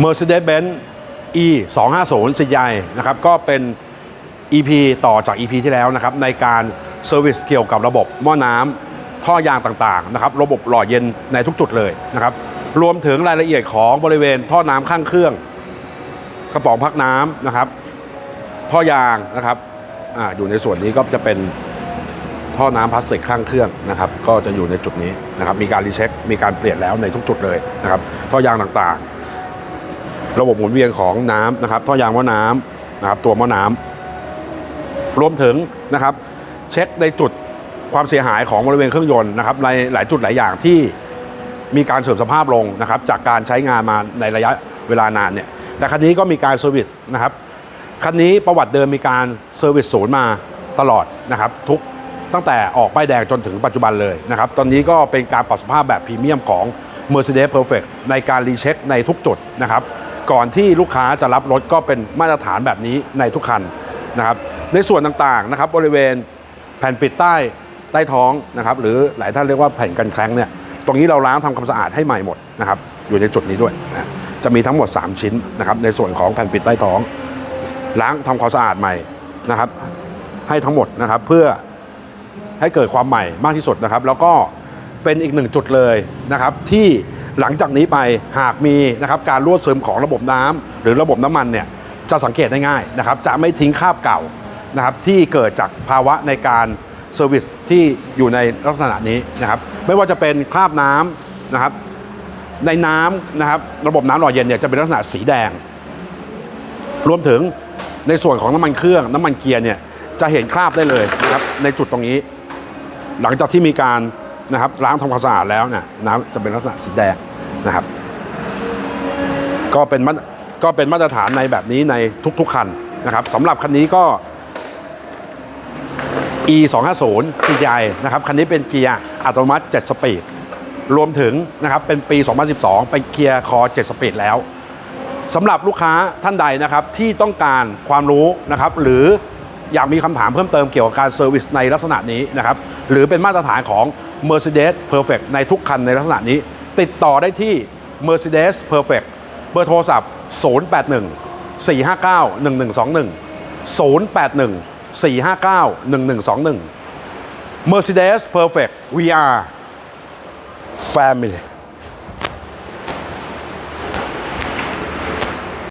Mercedes-Benz E 2 5 0 CGI นะครับก็เป็น EP ต่อจาก EP ที่แล้วนะครับในการเซอร์วิสเกี่ยวกับระบบหม้อน้ำท่อยางต่างๆนะครับระบบหล่อเย็นในทุกจุดเลยนะครับรวมถึงรายละเอียดของบริเวณท่อน้ำข้างเครื่อง กระป๋องพักน้ำนะครับ ท่อยางนะครับออยู่ในส่วนนี้ก็จะเป็นท่อน้ำพลาสติกข้างเครื่องนะครับ ก็จะอยู่ในจุดนี้นะครับมีการรีเช็ค มีการเปลี่ยนแล้วในทุกจุดเลยนะครับท่อยางต่างๆ ระบบหมุนเวียนของน้ำนะครับท่อยางหม้อน้ำนะครับตัวม้อน้ำรวมถึงนะครับเช็คในจุดความเสียหายของบริเวณเครื่องยนต์นะครับในหลายจุดหลายอย่างที่มีการเสื่อมสภาพลงนะครับจากการใช้งานมาในระยะเวลานานเนี่ยแต่คันนี้ก็มีการเซอร์วิสนะครับคันนี้ประวัติเดิมมีการเซอร์วิสศูนย์มาตลอดนะครับทุกตั้งแต่ออกป้ายแดงจนถึงปัจจุบันเลยนะครับตอนนี้ก็เป็นการปรับสภาพแบบพรีเมียมของ Mercedes Perfect ในการรีเช็คในทุกจุดนะครับ ก่อนที่ลูกค้าจะรับรถก็เป็นมาตรฐานแบบนี้ในทุกคันนะครับ ในส่วนต่างๆนะครับบริเวณแผ่นปิดใต้ใต้ท้องนะครับ หรือหลายท่านเรียกว่าแผ่นกันแคร้งเนี่ยตรงนี้เราล้างทำความสะอาดให้ใหม่หมดนะครับ อยู่ในจุดนี้ด้วยนะจะมีทั้งหมด 3 ชิ้นนะครับ ในส่วนของแผ่นปิดใต้ท้อง ล้างทำความสะอาดใหม่นะครับ ให้ทั้งหมดนะครับเพื่อให้เกิดความใหม่มากที่สุดนะครับ แล้วก็เป็นอีกหนึ่งจุดเลยนะครับที่ หลังจากนี้ไปหากมีนะครับการรั่วซึมของระบบน้ำหรือระบบน้ำมันเนี่ยจะสังเกตได้ง่ายนะครับจะไม่ทิ้งคราบเก่านะครับที่เกิดจากภาวะในการเซอร์วิสที่อยู่ในลักษณะนี้นะครับไม่ว่าจะเป็นคราบน้ำนะครับในน้ำนะครับระบบน้ำหล่อเย็นเนี่ยจะเป็นลักษณะสีแดง รวมถึงในส่วนของน้ำมันเครื่องน้ำมันเกียร์เนี่ยจะเห็นคราบได้เลยนะครับในจุดตรงนี้ หลังจากที่มีการ นะครับล้างทำความสะอาดแล้วเนี่ยน้ำจะเป็นลักษณะสีแดงนะครับ ก็เป็นมาก็เป็นมาตรฐานในแบบนี้ในทุกๆคันนะครับสำหรับคันนี้ก็ e 2 5 0 CGI นะครับคันนี้เป็นเกียร์อัตโนมัติ 7 สปีด รวมถึงนะครับเป็นปี 2012 เป็นเกียร์คอ 7 สปีดแล้วสำหรับลูกค้าท่านใดนะครับที่ต้องการความรู้นะครับหรือ อยากมีคำถามเพิ่มเติมเกี่ยวกับการเซอร์วิสในลักษณะนี้นะครับ หรือเป็นมาตรฐานของ Mercedes Perfect ในทุกคันในลักษณะนี้ ติดต่อได้ที่ Mercedes Perfect เบอร์โทรศัพท์ 081 459 1121 081 459 1121 Mercedes Perfect VR Family